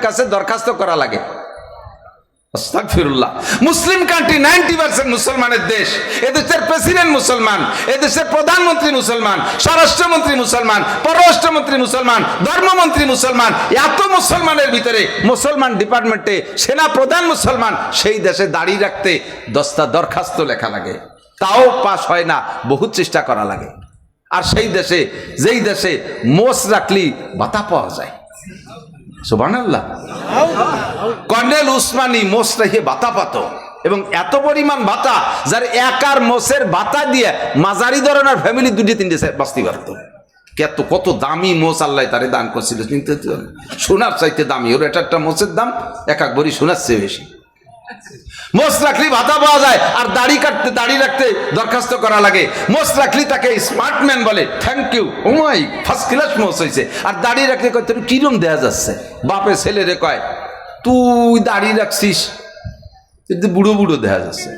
কাছে দরখাস্ত করা লাগে। মুসলিম কান্ট্রি নাইনটি পার্সেন্ট মুসলমানের দেশ। এদেশের প্রেসিডেন্ট মুসলমান এদেশের প্রধানমন্ত্রী মুসলমান, স্বরাষ্ট্রমন্ত্রী মুসলমান, পররাষ্ট্রমন্ত্রী মুসলমান, ধর্মমন্ত্রী মুসলমান, এত মুসলমানের ভিতরে মুসলমান ডিপার্টমেন্টে সেনা প্রধান মুসলমান, সেই দেশে দাঁড়িয়ে রাখতে দশটা দরখাস্ত লেখা লাগে। তাও পাস হয় না বহু চেষ্টা করা লাগে। আর সেই দেশে, যেই দেশে মোষ রাখলি বাতা পাওয়া যায়। কর্নেল উসমানি মোসরাহে বাতা পাত। এবং এত পরিমাণ বাতা, যার একার মোষের বাতা দিয়ে মাঝারি ধরনের ফ্যামিলি দুটি তিনটে বাঁচতে পারত কত কত দামি মোষ আল্লাহ তারে দান করছিল, চিন্তা সোনার চাইতে দামি, ওর এটা একটা মোষের দাম এক এক বড়ি সোনার চেয়ে বেশি। মোষ রাখলি ভাতা পাওয়া যায় আর দাড়ি কাটতে, দাড়ি রাখতে দরখাস্ত করা লাগে। মোষ রাখলি তাকে স্মার্টম্যান বলে। Thank you oh my first class মোষ হয়েছে আর দাড়ি রাখলে কয়, তোর কিরম দেয়া যাচ্ছে? বাপে ছেলে রে কয়, তুই দাড়ি রাখছিস বুড়ো বুড়ো দেখা যাচ্ছে।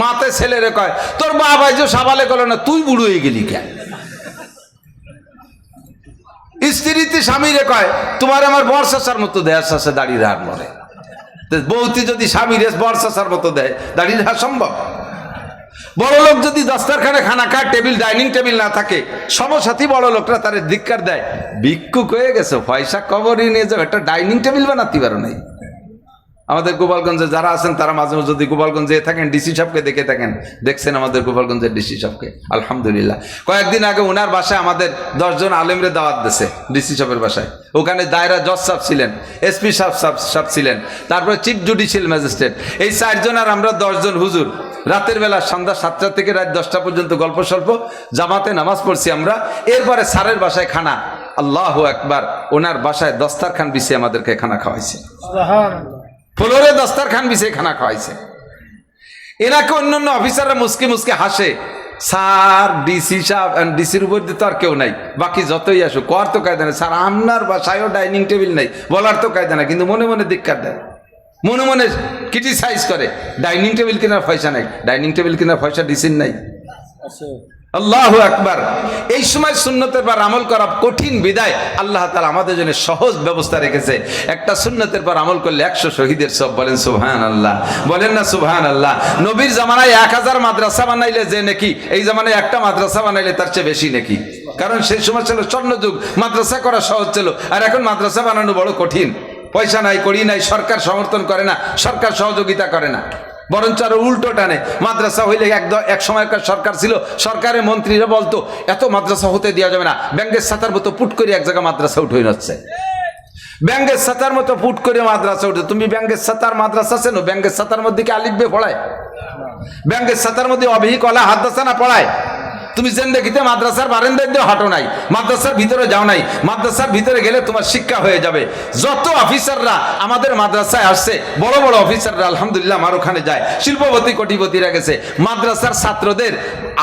মাতে ছেলে রে কয়, তোর বাবা যে সাবালে গেল না, তুই বুড়ো হয়ে গেলি কেন? স্ত্রীতে স্বামীরে কয়, তোমার আমার বর্ষাসার মতো দেয়া আছে, দাড়ি রাহার মরে। বৌতি যদি স্বামীর বর্ষাসার মতো দেয়, দাঁড়িয়ে রাখা সম্ভব? বড় লোক যদি দস্তারখানে খানা খায়, টেবিল, ডাইনিং টেবিল না থাকে, সমসাথী বড় লোকরা তার ধিক্কার দেয়, ভিক্ষুক হয়ে গেছে, পয়সা কবরই নিয়ে যাও, একটা ডাইনিং টেবিল বানাতে পারো নাই। আমাদের গোপালগঞ্জে যারা আছেন, তারা মাঝে মাঝে যদি গোপালগঞ্জে থাকেন ডিসি সাহেবকে দেখে থাকেন, দেখছেন আমাদের গোপালগঞ্জের ডিসি সাহেবকে। আলহামদুলিল্লাহ। কয়েকদিন আগে ওনার বাসায় আমাদের দশজন আলেমরে দাওয়াত দিছে ডিসি সাহেবের বাসায়। ওখানে দায়রা জজ সাহেব ছিলেন এসপি সাহেব সাহেব ছিলেন, তারপরে চিফ জুডিশিয়াল ম্যাজিস্ট্রেট এই চারজন আর আমরা দশজন হুজুর। রাতের বেলা সন্ধ্যা সাতটা থেকে রাত দশটা পর্যন্ত গল্প স্বল্প, জামাতে নামাজ পড়ছি আমরা। এরপরে স্যারের বাসায় খানা। আল্লাহ একবার ওনার বাসায় দস্তারখান বিছিয়ে আমাদেরকে খানা খাওয়াইছে। ফ্লোরে দস্তারখান বিছিয়ে খানা খাওয়াইছে। এনাকে অন্যান্য অফিসাররা মুসকে মুসকে হাসে। স্যার, ডিসি সাহেব ডিসির উপর দিয়ে তো আর কেউ নাই। বাকি যতই আসুক, কর তো কায়দা নেই। স্যার, আপনার বাসায়ও ডাইনিং টেবিল নেই। বলার তো কায়দা না কিন্তু মনে মনে ধিক্কার দেয়। মনে মনে ক্রিটিসাইজ করে। ডাইনিং টেবিল কেনার পয়সা নাই। ডাইনিং টেবিল কেনার পয়সা ডিসির নাই। আল্লাহ আকবার। এই সময় সুন্নতের পর আমল করা কঠিন বিদায় আল্লাহ তালা আমাদের জন্য সহজ ব্যবস্থা রেখেছে। একটা সুন্নতের পর আমল করলে একশো শহীদের সব বলেন সুবহান আল্লাহ বলেন না সুবহান আল্লাহ নবীর জামানায় এক হাজার মাদ্রাসা বানাইলে যে নাকি, এই জামানায় একটা মাদ্রাসা বানাইলে তার চেয়ে বেশি নাকি। কারণ সেই সময় ছিল স্বর্ণযুগ, মাদ্রাসা করা সহজ ছিল, আর এখন মাদ্রাসা বানানো বড় কঠিন। পয়সা নাই করি নাই, সরকার সমর্থন করে না, সরকার সহযোগিতা করে না। বরঞ্চ আরও উল্টো টানে। মাদ্রাসা হইলে এক এক সময়কার সরকার ছিল, সরকারের মন্ত্রীরা বলতো, এত মাদ্রাসা হতে দেওয়া যাবে না। ব্যাংকের সাতার মতো পুট করে এক জায়গায় মাদ্রাসা উঠে যাচ্ছে ব্যাংকের সাঁতার মতো পুট করে মাদ্রাসা উঠে, তুমি ব্যাংকের সাতার মাদ্রাসা চেনো ব্যাংকের সাঁতার মধ্যে কি আলিপবে পড়ায়? ব্যাংকের সাঁতার মধ্যে অভিহিকলা হাত দাসা না পড়ায়? তুমি জেন দেখিতে মাদ্রাসার বারেন্দায় দিয়ে হাঁটো নাই, মাদ্রাসার ভিতরে যাও নাই, মাদ্রাসার ভিতরে গেলে তোমার শিক্ষা হয়ে যাবে। যত অফিসাররা আমাদের মাদ্রাসায় আসছে, বড় বড় অফিসাররা আলহামদুলিল্লাহ আমার ওখানে যায়। শিল্পপতি, কোটিপতিরা গেছে। মাদ্রাসার ছাত্রদের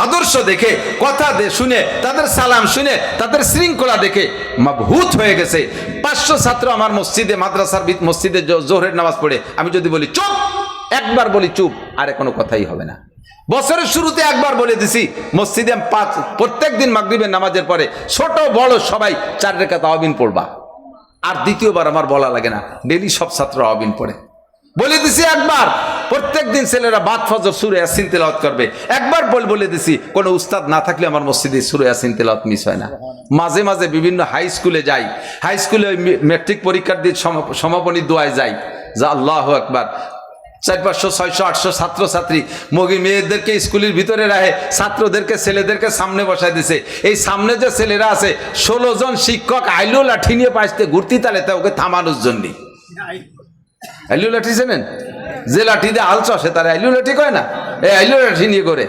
আদর্শ দেখে, কথা শুনে, তাদের সালাম শুনে, তাদের শৃঙ্খলা দেখে ভূত হয়ে গেছে। পাঁচশো ছাত্র আমার মসজিদে, মাদ্রাসার মসজিদে জোহরের নামাজ পড়ে। আমি যদি বলি চুপ, একবার বলি চুপ, আরে কোনো কথাই হবে না। বছরের শুরুতে একবার বলে দিছি, মসজিদে পাঁচ, প্রত্যেক দিন মাগরিবের নামাজের পরে ছোট, বড় সবাই চার রেখা তাওয়াবিন পড়বা। আর দ্বিতীয়বার আমার বলা লাগে না ডেলি সব ছাত্র আবিন পড়ে। বলে দিছি একবার, প্রত্যেক দিন ছেলেরা বাদ ফজর সুরে আসিন তেলাওয়াত করবে। একবার বল, বলে দিছি, কোনো উস্তাদ না থাকলে আমার মসজিদে সুরে আসিন তেলাওয়াত মিস হয় না। মাঝে মাঝে বিভিন্ন হাই স্কুলে যাই হাই স্কুলে ওই মেট্রিক পরীক্ষার সম- সমাপনী দোয়ায় যাই। যা আল্লাহ একবার চার পাঁচশো, ছয়শো, আটশো ছাত্রছাত্রী। মগি মেয়েদেরকে স্কুলের ভিতরে রাখে, ছাত্রদেরকে, ছেলেদেরকে সামনে বসায় দিছে। এই সামনে যে ছেলেরা আছে, ষোলো জন শিক্ষক আইলো লাঠি নিয়ে পাইতে ঘুরতি তালে তা ওকে থামানোর জন্যে। আইলু লাঠি চেনেন? যে লাঠি দিয়ে আল চষে, তারা আইলু লাঠি কয় না? এই আইলু লাঠি নিয়ে করে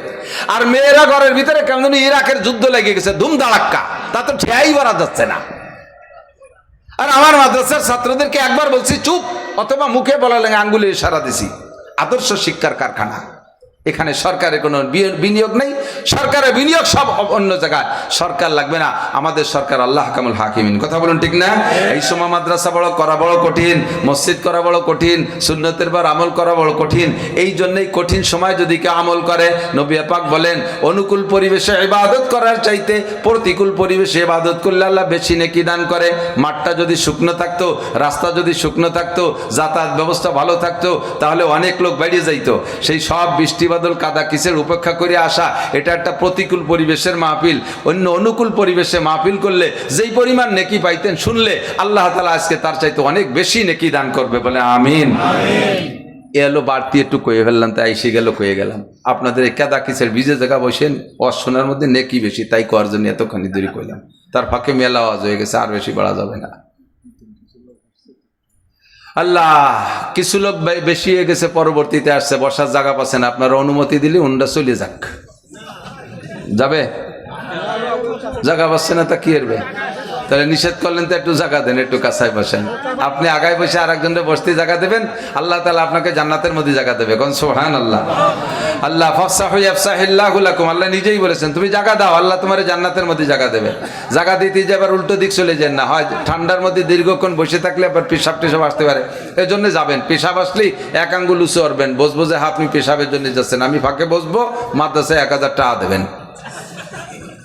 আর মেয়েরা ঘরের ভিতরে কেমন ইরাকের যুদ্ধ লেগে গেছে ধুম দাঁড়াক্কা তা তো ঠেয়াই বাড়া যাচ্ছে না। আর আমার মাদ্রাসার ছাত্রদেরকে একবার বলছি, চুপ, অথবা মুখে বলা লাগে, আঙ্গুলে সারা দিছি। আদর্শ শিক্ষার কারখানা এখানে সরকারের কোনো বিনিয়োগ নেই, সরকারের বিনিয়োগ সব অন্য জায়গায়। সরকার লাগবে না, আমাদের সরকার আল্লাহ কামুল হাকিমিন। কথা বলুন ঠিক না? এই সময় মাদ্রাসা বড়, করা বড় কঠিন, মসজিদ করা বড় কঠিন, সুন্নতের বার আমল করা বড় কঠিন। এই জন্যই কঠিন সময় যদি কেউ আমল করে, নবী পাক বলেন, অনুকূল পরিবেশে ইবাদত করার চাইতে প্রতিকূল পরিবেশে ইবাদত করলে আল্লাহ বেশি নেকি দান করে। মাঠটা যদি শুকনো থাকতো, রাস্তা যদি শুকনো থাকতো, যাতায়াত ব্যবস্থা ভালো থাকতো, তাহলে অনেক লোক বেরিয়ে যাইতো। সেই সব বৃষ্টি বাদল কাদা কিসের উপেক্ষা করে আসা? এটা একটা প্রতিকূল পরিবেশের মাহফিল। অন্য অনুকূল পরিবেশে মাহফিল করলে যেই পরিমাণ নেকি পাইতেন শুনলে আল্লাহ তালা আজকে তার চাইতে অনেক বেশি নেকি দান করবে বলে আমিন। এলো বাড়তি একটু কয়ে ফেললাম, তাই এসে গেল, কয়ে গেলাম। আপনাদের কেদা কিসের বীজে জায়গা বসেন, অশোনার মধ্যে নেকি বেশি, তাই করার জন্য এতখানি দূরে কইলাম। তার ফাঁকে মেলা আওয়াজ হয়ে গেছে, আর বেশি বাড়া যাবে না। আল্লাহ, কিছু লোক বেশি হয়ে গেছে, পরবর্তীতে আসছে, বসার জায়গা পাচ্ছেন আপনার অনুমতি দিলে উন্ডা চলে যাক। যাবে? জায়গা পাচ্ছে না তা কি করবে? তাহলে নিষেধ করলেন তো একটু জায়গা দেন, একটু কাছায় বসেন। আপনি আগায় বসে আর একজনের বসতে জায়গা দেবেন, আল্লাহ তালা আপনাকে জান্নাতের মধ্যে জায়গা দেবে। কোন সোহান আল্লাহ আল্লাহ ফসাহিল্লাহুলাকুম আল্লাহ নিজেই বলেছেন, তুমি জায়গা দাও, আল্লাহ তোমার জান্নাতের মধ্যে জায়গা দেবে। জায়গা দিতে যে আবার উল্টো দিক চলে যান না, হয় ঠান্ডার মধ্যে দীর্ঘক্ষণ বসে থাকলে আবার পেশাব টেশাব আসতে পারে। এই জন্য যাবেন, পেশাব আসলেই এক আঙ্গুল উঁচু করবেন, বসবো যে আপনি পেশাবের জন্য যাচ্ছেন, আমি ফাঁকে বসবো, মাদ্রাসায় এক হাজার টাকা দেবেন।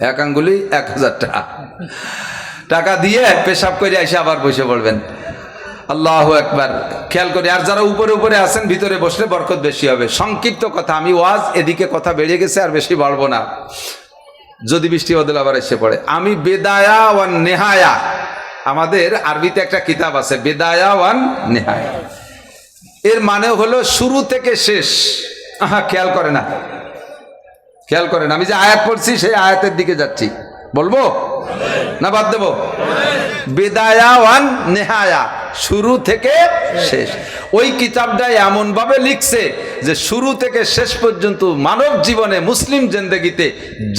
এক আঙ্গুলি এক হাজার টাকা। টাকা দিয়ে পেশাব করে এসে আবার বসে পড়বেন। আল্লাহ একবার খেয়াল করি, আর যারা উপরে উপরে আছেন, ভিতরে বসলে বরকত বেশি হবে। সংক্ষিপ্ত কথা, আমি ওয়াজ এদিকে কথা বেড়ে গেছে, আর বেশি বাড়বো না। যদি বৃষ্টি বদল আবার এসে পড়ে। আমি বেদায়া ওয়ান নেহায়া। আমাদের আরবিতে একটা কিতাব আছে, বেদায়া ওয়ান নেহায়া। এর মানে হলো শুরু থেকে শেষ। আহা, খেয়াল করে না। খেয়াল করেন আমি যে আয়াত পড়ছি, সেই আয়াতের দিকে যাচ্ছি। বলব? না বাদ দেবো? বেদায়া নেহায়া। শুরু থেকে শেষ। ওই কিতাবটা এমন ভাবে লিখছে যে শুরু থেকে শেষ পর্যন্ত মানব জীবনে মুসলিম জেন্দেগিতে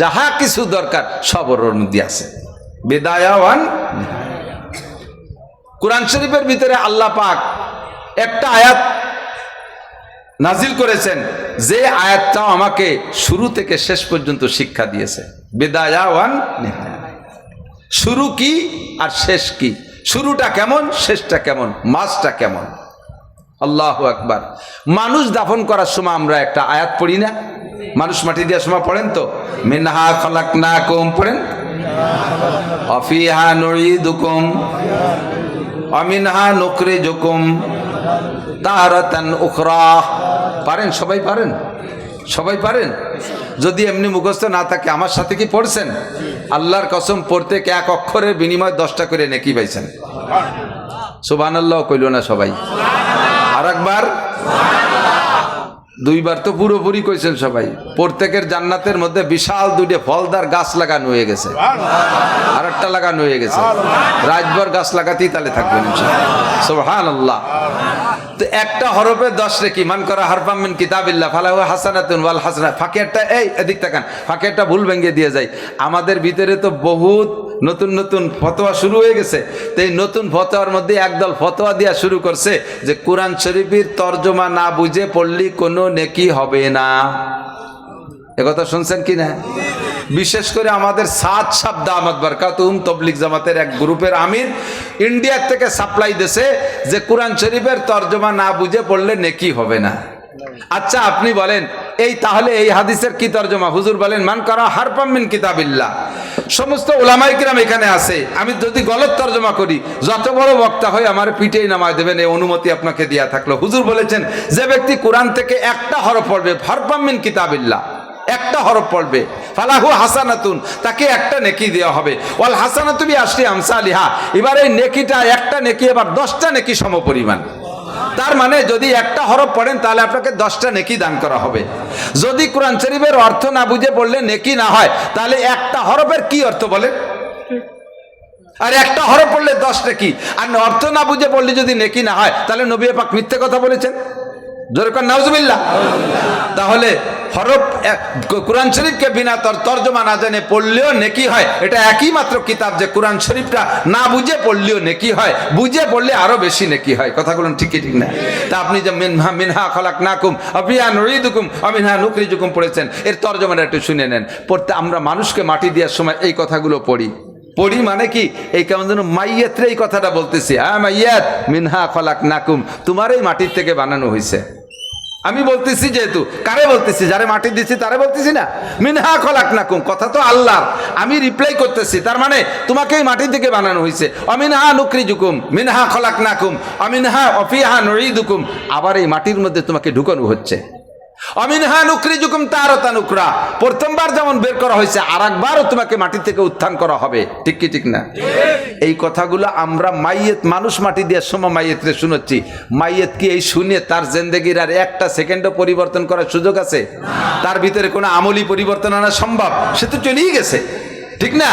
যাহা কিছু দরকার সব ওর আছে। বেদায়া ওয়ান কোরআন শরীফের ভিতরে আল্লাহ পাক একটা আয়াত নাজিল করেছেন, যে আয়াতটাও আমাকে শুরু থেকে শেষ পর্যন্ত শিক্ষা দিয়েছে। বেদায়া নেহায়া। শুরু কি আর শেষ কি? শুরুটা কেমন, শেষটা কেমন মাসটা কেমন? আল্লাহ আকবার। মানুষ দাফন করার সময় আমরা একটা আয়াত পড়ি না? মানুষ মাটি দেওয়ার সময় পড়েন তো? মিনহা খলাক না কম পড়েন? অফিহা নুইদুকুম অমিনহা নকরে জুকুম তাহারাতান উখরা। পারেন, সবাই পারেন? সবাই পারেন? যদি এমনি মুখস্থ না থাকে, আমার সাথে কি পড়ছেন? আল্লাহর কসম পড়তে কে এক অক্ষরের বিনিময় দশটা করে নেকি পাইছেন? সুবান আল্লাহ কইল না সবাই। আর একবার দুইবার তো পুরোপুরি কইছেন সবাই। প্রত্যেকের জান্নাতের মধ্যে বিশাল দুইটা ফলদার গাছ লাগানো হয়ে গেছে। আর একটা লাগানো হয়ে গেছে। রাজভর গাছ লাগাতেই তাহলে থাকবেন সোহান আল্লাহ তো একটা হরফে দশ রেখি মান করা হারফামিন কিতাবিল্লাহ, ফালাহু হাসানাতুন ওয়াল হাসানা। ফাঁকেরটা এই এদিক তাকান, ফাঁকেরটা ভুল ভেঙে দিয়ে যায় আমাদের ভিতরে তো বহুত নতুন নতুন ফতোয়া শুরু হয়ে গেছে। তো এই নতুন ফতোয়ার মধ্যে একদল ফতোয়া দেওয়া শুরু করছে যে কোরআন শরীফের তর্জমা না বুঝে পড়লি কোনো নেকি হবে না। একথা শুনছেন কি না? বিশেষ করে আমাদের সাত শব্দ আহমদ বরকাতুম তবলিক জামাতের এক গ্রুপের আমির ইন্ডিয়ার থেকে সাপ্লাই দেশে যে কোরআন শরীফের তর্জমা না বুঝে পড়লে নেকি হবে না। আচ্ছা আপনি বলেন, এই তাহলে এই হাদিসের কি তর্জমা? হুজুর বলেন, মান করা হারপামিন কিতাবিল্লাহ। সমস্ত ওলামাই কিরাম এখানে আছে। আমি যদি গলত তর্জমা করি, যত বড় বক্তা হয় আমার পিঠেই নামায় দেবেন, এই অনুমতি আপনাকে দেয়া থাকল। হুজুর বলেছেন, যে ব্যক্তি কোরআন থেকে একটা হরফ পড়বে হারপামিন কিতাবিল্লাহ। একটা হরফ পড়বে। ফালাহু হাসানাতুন, তাকে একটা নেকি দেওয়া হবে। ওয়াল হাসানাতুবি আসলি আমসা আলিহা এবার এই নেকিটা একটা নেকি, এবার দশটা নেকি সমপরিমাণ। তার মানে যদি একটা হরফ পড়েন, তাহলে আপনাকে দশটা নেকি দান করা হবে। যদি কোরআন শরীফের অর্থ না বুঝে পড়লে নেকি না হয়, তাহলে একটা হরফের কি অর্থ বলে? আর একটা হরফ পড়লে দশ নেকি। আর অর্থ না বুঝে পড়লে যদি নেকি না হয়, তাহলে নবী পাক মিথ্যে কথা বলেছেন। জোরে কর, নাউজুবিল্লাহ। তাহলে হরফ কোরআন শরীফকে বিনা তর, তর্জমা না জেনে পড়লেও নেকি হয়। এটা একই মাত্র কিতাব যে কোরআন শরীফটা না বুঝে পড়লেও নেকি হয়। বুঝে পড়লে আরও বেশি নেকি হয়। কথাগুলো ঠিকই ঠিক না? তা আপনি যে মিনহা মিনহা খলাক নাকুম অবিয়া নুরিদুকুম, অমিনহা নুকরিজুকুম পড়েছেন, এর তর্জমাটা একটু শুনে নেন। পড়তে আমরা মানুষকে মাটি দেওয়ার সময় এই কথাগুলো পড়ি। পড়ি মানে কি? এই কেমন যেন মাইয়াত্রে এই কথাটা বলতেছি। হ্যাঁ মাইয়াত, মিনহা খলাক নাকুম তোমার এই মাটির থেকে বানানো হয়েছে আমি বলতেছি যেহেতু, কারে বলতেছি? যারে মাটি দিচ্ছি তারে বলতেছি না? মিনহা খলাক নাকুম কথা তো আল্লাহর। আমি রিপ্লাই করতেছি, তার মানে তোমাকে এই মাটি থেকে বানানো হয়েছে অমিনহা নুকরি জুকুম মিনহা খলাক নাকুম অমিনহা অফিহা নড়িদুকুম আবার এই মাটির মধ্যে তোমাকে ঢুকানো হচ্ছে। অমিনহা নুকরি জুকুম তারতা নুকরা প্রথমবার যেমন বের করা হয়েছে আর একবারও তোমাকে মাটি থেকে উত্থান করা হবে। ঠিক কি, ঠিক না? এই কথাগুলো আমরা মাইয়েত, মানুষ মাটি দেওয়ার সময় মাইয়েতরে শুনেছি। মাইয়েত কি এই শুনে তার জেন্দেগির আর একটা সেকেন্ডও পরিবর্তন করার সুযোগ আছে? তার ভিতরে কোনো আমলি পরিবর্তন আনা সম্ভব? সে তো চলেই গেছে। ঠিক না?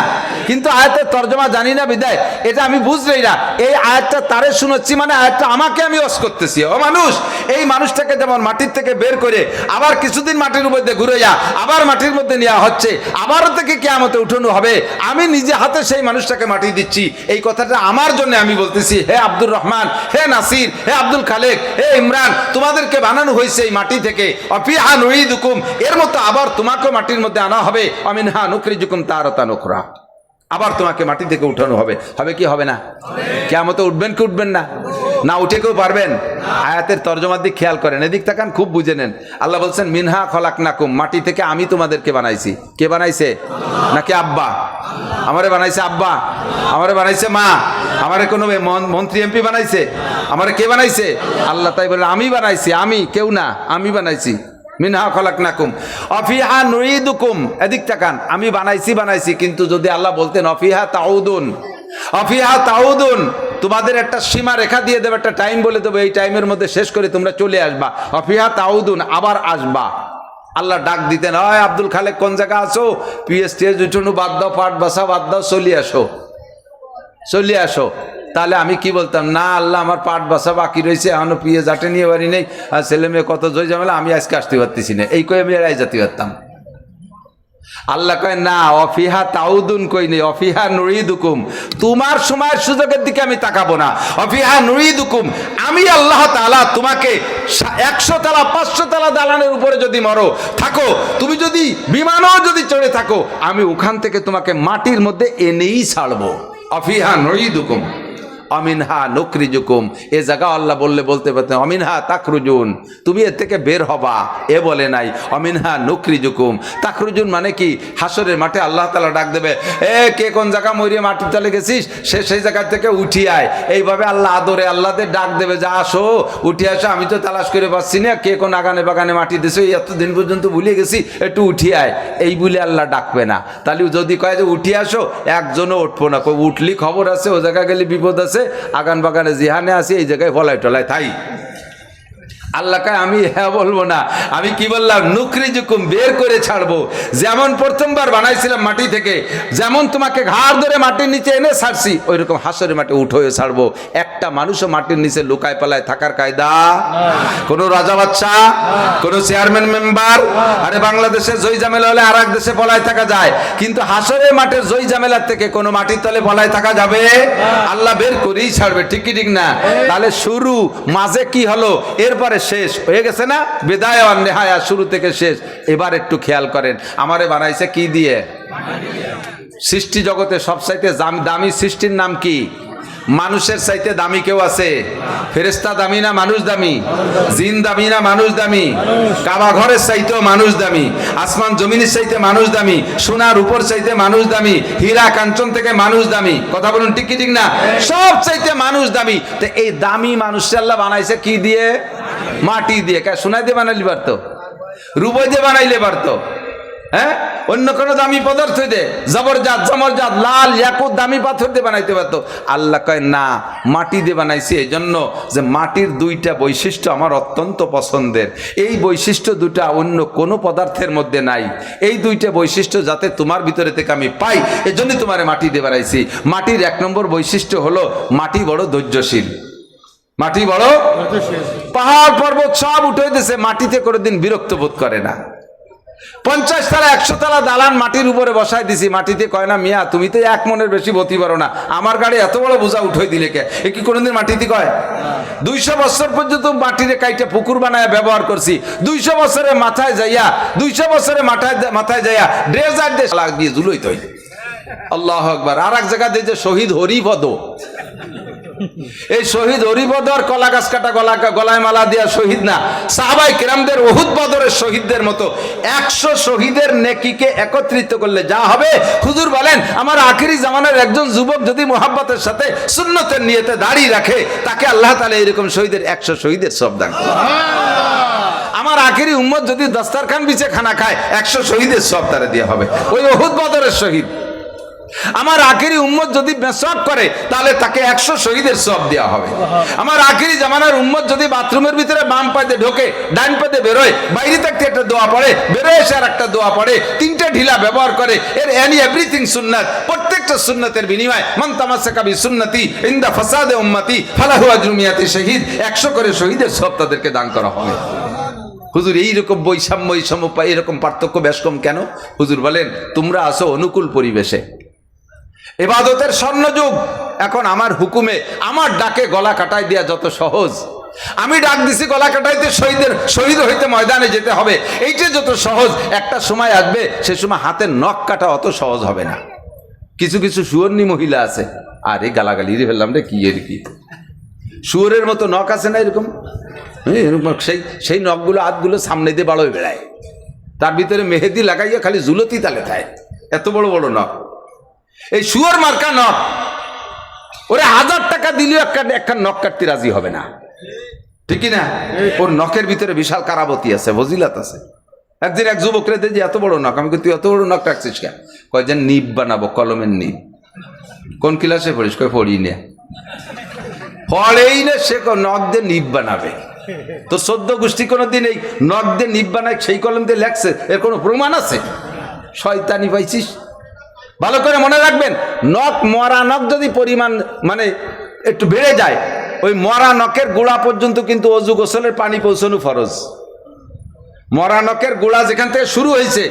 কিন্তু আয়াতের তর্জমা জানি না বিদায়। এটা আমি বুঝলেই না। এই আয়াতটা তারে শুনেছি মানে আয়াতটা আমাকে আমি অস করতেছি। ও মানুষ, এই মানুষটাকে যেমন মাটির থেকে বের করে আবার কিছুদিন মাটির মধ্যে ঘুরে যা, আবার মাটির মধ্যে নেওয়া হচ্ছে আবারও থেকে কেয়ামতে উঠানো হবে। আমি নিজে হাতে সেই মানুষটাকে মাটি দিচ্ছি। এই কথাটা আমার জন্য আমি বলতেছি, হে আব্দুর রহমান, হে নাসির, হে আব্দুল খালেক, হে ইমরান, তোমাদেরকে বানানো হয়েছে এই মাটি থেকে। অফিহা নুইদুকুম এর মতো আবার তোমাকেও মাটির মধ্যে আনা হবে। অমিনহা নুকরিজুকুম তারতা নুকরা আবার তোমাকে মাটি থেকে উঠানো হবে। হবে কি হবে না? কেমতে উঠবেন কি উঠবেন না? না উঠে কেউ পারবেন? আয়াতের তর্জমার দিক খেয়াল করেন। এদিক তাকান, খুব বুঝে নেন। আল্লাহ বলছেন, মিনহা খলাক নাকুম মাটি থেকে আমি তোমাদেরকে বানাইছি। কে বানাইছে? নাকি আব্বা? আমারে বানাইছে আব্বা? আমারে বানাইছে মা? আমারে কোনো মন- মন্ত্রী, এমপি বানাইছে? আমারে কে বানাইছে? আল্লাহ তাই বলে, আমি বানাইছি, আমি, কেউ না, আমি বানাইছি। মিনহা খলাক নাকুম অফিহা নুইদুকুম এদিক তাকান, আমি বানাইছি বানাইছি, কিন্তু যদি আল্লাহ বলতেন, অফিহা তাউদুন অফিহা তাউদুন, তোমাদের একটা সীমা রেখা দিয়ে দেবে, একটা টাইম বলে দেবো, এই টাইমের মধ্যে শেষ করে তোমরা চলে আসবা। অফিহা তাউদুন, আবার আসবা। আল্লাহ ডাক দিতেন হয় আব্দুল খালেক কোন জায়গা আসো পিএসটিএস উঠুনু বাদ দাও পাট বাসা বাদ দাও, চলে আসো। চলে আসো। তাহলে আমি কি বলতাম? না, আল্লাহ আমার পাট বাসা বাকি রয়েছে, এখনও পিয়ে জাটে নিয়ে বাড়ি নেই, আর ছেলে মেয়ে কত জয় ঝামেলা, আমি আজকে আসতে পারতেছি না। এই কয়ে আমি এড়াই যেতে পারতাম। আল্লাহ কয়, না, অফিহা তাউদুন কই নেই, অফিহা নুরিদুকুম তোমার সময়ের সুযোগের দিকে আমি তাকাবো না। অফিহা নুরিদুকুম আমি আল্লাহ তাআলা তোমাকে একশো তালা, পাঁচশো তালা দালানের উপরে যদি মরো, থাকো। তুমি যদি বিমানও যদি চড়ে থাকো, আমি ওখান থেকে তোমাকে মাটির মধ্যে এনেই ছাড়বো। অফিহা নুরিদুকুম অমিনহা নকরিজুকুম এ জায়গা আল্লাহ বললে, বলতে পারতেন, অমিনহা তাকরুজুন তুমি এর থেকে বের হবা। এ বলে নাই, অমিনহা নকরিজুকুম তাকরুজুন মানে কি? হাসরের মাঠে আল্লাহ তালা ডাক দেবে, এ, কে কোন জায়গা মরিয়ে মাটির তলে গেছিস? সে, সেই জায়গা থেকে উঠি আয়। এইভাবে আল্লাহ আদরে আল্লাহদের ডাক দেবে, যা, আসো, উঠে আসো, আমি তো তালাশ করে পাচ্ছি না। কে কোন আগানে বাগানে মাটি দিছো এতদিন পর্যন্ত ভুলে গেছি, একটু উঠি আয়। এই বলে আল্লাহ ডাকবে না। তাহলে যদি কয় যে, উঠি আসো, একজনও উঠবো না। উঠলি খবর আছে, ও জায়গা গেলে বিপদ আছে? আগান বাগানে জিহানে আছে এই জায়গায় ফলাই টলাই থাই। আল্লাহ কয়, আমি হ্যাঁ বলব না। আমি কি বললাম? নুকরি জুকুম বের করে ছাড়বো। যেমন প্রথমবার বানাইছিলাম মাটি থেকে, যেমন তোমাকে ঘাড় ধরে মাটির নিচে এনে ছাড়ছি ওই রকম হাসরে মাটি উঠে ছাড়বো। একটা মানুষও মাটির নিচে লুকায় পালায় থাকার কায়দা? কোনো রাজা বাচ্চা? কোনো চেয়ারম্যান মেম্বার? আরে বাংলাদেশে জয় জামেলা হলে আর দেশে পলায় থাকা যায়। কিন্তু হাসরে মাঠের জয় জামেলার থেকে কোনো মাটির তলে পলায় থাকা যাবে? আল্লাহ বের করেই ছাড়বে, ঠিক কি ঠিক না? তাহলে শুরু, মাঝে কি হলো? এরপরে শেষ। হয়ে গেছে না? বেদায় নেহায়া শুরু থেকে শেষ। এবার একটু খেয়াল করেন। আমারে বানাইছে কি দিয়ে? সৃষ্টি জগতে সবচাইতে দামি সৃষ্টির নাম কি? মানুষের চাইতে দামি কেউ আছে? ফেরেস্তা দামি না মানুষ দামি? জিন দামি না মানুষ দামি? কাবা ঘরের চাইতেও মানুষ দামি। আসমান জমিনের চাইতে মানুষ দামি। সোনার উপর চাইতে মানুষ দামি। হীরা কাঞ্চন থেকে মানুষ দামি। কথা বলুন ঠিক কি ঠিক না? সব চাইতে মানুষ দামি। তো এই দামি মানুষ আল্লাহ বানাইছে কি দিয়ে? মাটি দিয়ে। কে, সোনা দিয়ে বানাইলে পারতো? রুবই দিয়ে বানাইলে পারতো? হ্যাঁ? অন্য কোনো দামি পদার্থ দে জবরজাত, জমরজাত, লাল ইয়াকুত দামি পাথর দিয়ে বানাইতে পারত। আল্লাহ কয়, না, মাটি দিয়ে বানাইছি এই জন্য যে মাটির দুইটা বৈশিষ্ট্য আমার অত্যন্ত পছন্দের। এই বৈশিষ্ট্য দুটা অন্য কোনো পদার্থের মধ্যে নাই। এই দুইটা বৈশিষ্ট্য যাতে তোমার ভিতরে থেকে আমি পাই এই জন্যই তোমারে মাটি দিয়ে বানাইছি। মাটির এক নম্বর বৈশিষ্ট্য হলো মাটি বড় ধৈর্যশীল। মাটি বড়? পাহাড় পর্বত সব উঠে দিছে মাটিতে কোনোদিন বিরক্ত বোধ করে না। পঞ্চাশ তালা একশো তালা দালান মাটির উপরে বসায় দিছি। মাটিতে কয় না মিয়া তুমি তো এক মনের বেশি বতি পারো না। আমার গাড়ি এত বড় বোঝা উঠে দিলে কে? এ কি কোনোদিন মাটিতে কয়? দুইশো বছর পর্যন্ত মাটিরে কাইটে পুকুর বানায় ব্যবহার করছি। দুইশো বছরে মাথায় যাইয়া দুইশো বছরে মাথায় মাথায় যাইয়া ড্রেজার দিয়ে লাগ দিয়ে জুলোই তৈ আল্লাহ আকবার। আর এক জায়গা দিয়ে যে শহীদ হরিপদ। এই শহীদ হরিপদর কলা গাছ কাটা গলা গলায় মালা দিয়া শহীদ না। সাহাবাই কিরামদের ওহুদ বদরের শহীদদের মতো একশো শহীদের নেকিকে একত্রিত করলে যা হবে। হুজুর বলেন, আমার আখেরি জামানের একজন যুবক যদি মোহাব্বতের সাথে সুন্নতের নিয়েতে দাঁড়িয়ে রাখে, তাকে আল্লাহ তালা এরকম শহীদের একশো শহীদের সব দান আমার আখেরি উম্মত যদি দস্তারখান বিছে খানা খায়, একশো শহীদের সব তারা দেওয়া হবে। ওই ওহুদ বদরের শহীদ। আমার আখেরি উম্মত যদি মেসব করে তাহলে তাকে একশো শহীদের সব দেওয়া হবে। আমার আখেরি জামানার উম্মত যদি বাথরুমের ভিতরে বাম পাতে ঢোকে ডান পাতে বেরোয় বাইরে থাকতে একটা দোয়া পড়ে বেরোয় এসে আর একটা দোয়া পড়ে তিনটে ঢিলা ব্যবহার করে এর এনি এভরিথিং সুন্নাত প্রত্যেকটা সুন্নতের বিনিময় মান তামাসসাকা বি সুন্নতি ইনদা ফাসাদে উম্মতি ফালাহু আজরুমিয়াতি শহীদ একশো করে শহীদের সব তাদেরকে দান করা হবে। হুজুর এইরকম বৈষম্য এই সমপা এরকম পার্থক্য বেশ কম কেন? হুজুর বলেন তোমরা আসো অনুকূল পরিবেশে। এবাদতের স্বর্ণযুগ। এখন আমার হুকুমে আমার ডাকে গলা কাটাই দেওয়া যত সহজ। আমি ডাক দিছি গলা কাটাইতে শহীদের শহীদ হইতে ময়দানে যেতে হবে। এইটা যত সহজ একটা সময় আসবে সে সময় হাতের নখ কাটা অত সহজ হবে না। কিছু কিছু সুয়র্ণী মহিলা আছে। আরে গালাগালি ফেললাম রে কি এর কি? শুয়োরের মতো নখ আছে না এরকম? হ্যাঁ, সেই সেই নখগুলো হাতগুলো সামনে দিয়ে বাড়োয় বেড়ায়। তার ভিতরে মেহেদি লাগাইয়া খালি জুলতি তালে থায় এত বড় বড় নখ। এই শুয়োর মার্কা নখ ওরে হাজার টাকা দিলেও একটা একটা নখ কাটতে রাজি হবে না। ঠিকই না ওর নখের ভিতরে বিশাল কারাবতী আছে, ফজিলাত আছে। একদিন এক যুবক রে যে, এত বড় নখ। আমি তুই এত বড় নখ রাখছিস কেন? কয়, যে নিব বানাবো, কলমের নিব কোন ক্লাসে পড়িস? কয়, পড়ি নে। পড়েই না, সে নখ দিয়ে নিব বানাবে। তো সদ্য গোষ্ঠী কোনো দিন এই নখ দিয়ে নিব বানায়, সেই কলম দিয়ে লেখছে? এর কোনো প্রমাণ আছে? শয়তানি পাইছিস? ভালো করে মনে রাখবেন, নখ, মরা নখ যদি পরিমাণ মানে একটু বেড়ে যায়, ওই মরা নখের গোড়া পর্যন্ত কিন্তু অজু গোসলের পানি পৌঁছানো ফরজ। মরা নখের গোড়া যেখান থেকে শুরু হয়েছে,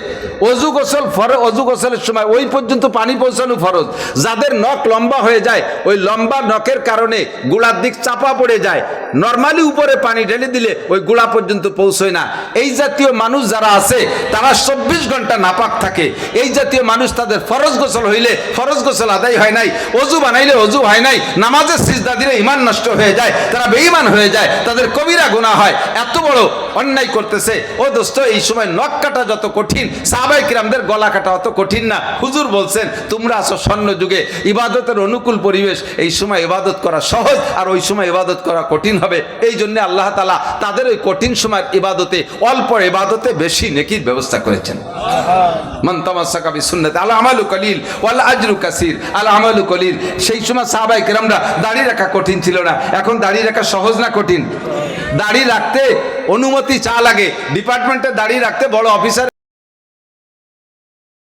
অজু গোসল ফর অজু গোসলের সময় ওই পর্যন্ত পানি পৌঁছানো ফরজ। যাদের নখ লম্বা হয়ে যায়, ওই লম্বা নখের কারণে গোড়ার দিক চাপা পড়ে যায়। নর্মালি উপরে পানি ঢেলে দিলে ওই গোড়া পর্যন্ত পৌঁছয় না। এই জাতীয় মানুষ যারা আছে, তারা চব্বিশ ঘণ্টা নাপাক থাকে। এই জাতীয় মানুষ তাদের ফরজ গোসল হইলে ফরজ গোসল আদায় হয় নাই, অজু বানাইলে অজু হয় নাই, নামাজের সিজদা দিলে ইমান নষ্ট হয়ে যায়, তারা বেঈমান হয়ে যায়, তাদের কবিরা গুণা হয়। এত বড় অন্যায় করতেছে, ও দোস্ত এই সময় নখ কাটা যত কঠিন সাহাবাই কিরামদের গলা কাটা অত কঠিন না। হুজুর বলছেন, তোমরা আসো স্বর্ণ যুগে, ইবাদতের অনুকূল পরিবেশ, এই সময় ইবাদত করা সহজ আর ওই সময় ইবাদত করা কঠিন হবে। এই জন্য আল্লাহ তালা তাদের ওই কঠিন সময়ের ইবাদতে অল্প ইবাদতে বেশি নেকির ব্যবস্থা করেছেন। মান সেই সময় দাড়ি রাখা কঠিন ছিল না। এখন দাড়ি রাখা সহজ না কঠিন? দাড়ি রাখতে অনুমতি চা লাগে। ডিপার্টমেন্টে দাঁড়িয়ে রাখতে বড় অফিসার